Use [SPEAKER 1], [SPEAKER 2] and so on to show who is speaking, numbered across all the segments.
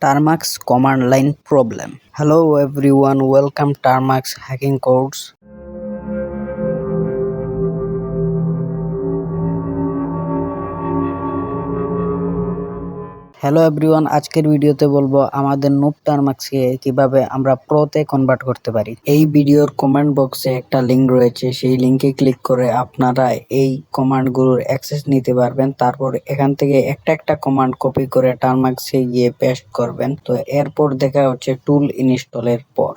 [SPEAKER 1] Tarmax command line problem. Hello everyone, welcome Tarmax hacking course. Hello everyone আজকের ভিডিওতে বলব আমাদের নুপ টার্মাক্সকে কীভাবে আমরা প্রোতে কনভার্ট করতে পারি। এই ভিডিওর কমেন্ট বক্সে একটা লিঙ্ক রয়েছে, সেই লিঙ্কে ক্লিক করে আপনারা এই কমান্ডগুলোর অ্যাক্সেস নিতে পারবেন। তারপর এখান থেকে একটা একটা কমান্ড কপি করে টার্মাক্সে গিয়ে পেস্ট করবেন। তো এরপর দেখা হচ্ছে টুল ইনস্টলের পর।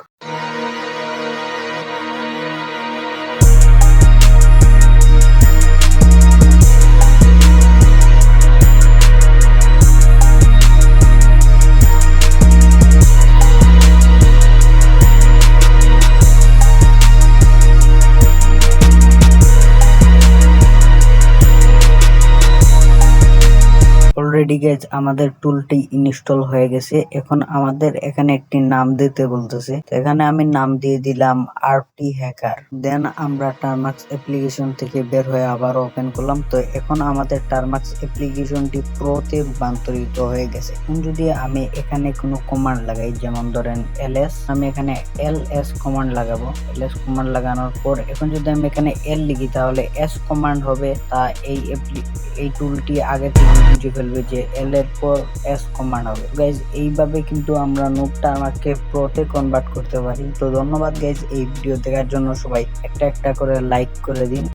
[SPEAKER 1] অলরেডি গেজ আমাদের টুলটি ইনস্টল হয়ে গেছে। এখন আমাদের এখানে একটি নাম দিতে বলতেছে। এখানে আমি নাম দিয়ে দিলাম আরটি হ্যাকার দেন আমরা টার্মাক্স অ্যাপ্লিকেশন থেকে বের হয়ে আবার ওপেন করলাম। তো এখন আমাদের টার্মাক্স অ্যাপ্লিকেশনটি প্রোতে রূপান্তরিত হয়ে গেছে। এখন যদি আমি এখানে কোনো কমান্ড লাগাই, যেমন ধরেন এলএস আমি এখানে এল এস কমান্ড লাগাবো। এল এস কমান্ড লাগানোর পর এখন যদি আমি এখানে এল লিখি, তাহলে এস কমান্ড হবে তা এই এই টুলটি আগে থেকে বুঝে ফেলবে। যে এল এর পর এস কমান্ড হবে। গাইজ এইভাবে কিন্তু আমরা নোটটা আমাকে প্রোতে কনভার্ট করতে পারি। তো ধন্যবাদ গাইজ এই ভিডিও দেখার জন্য। সবাই একটা একটা করে লাইক করে দিন।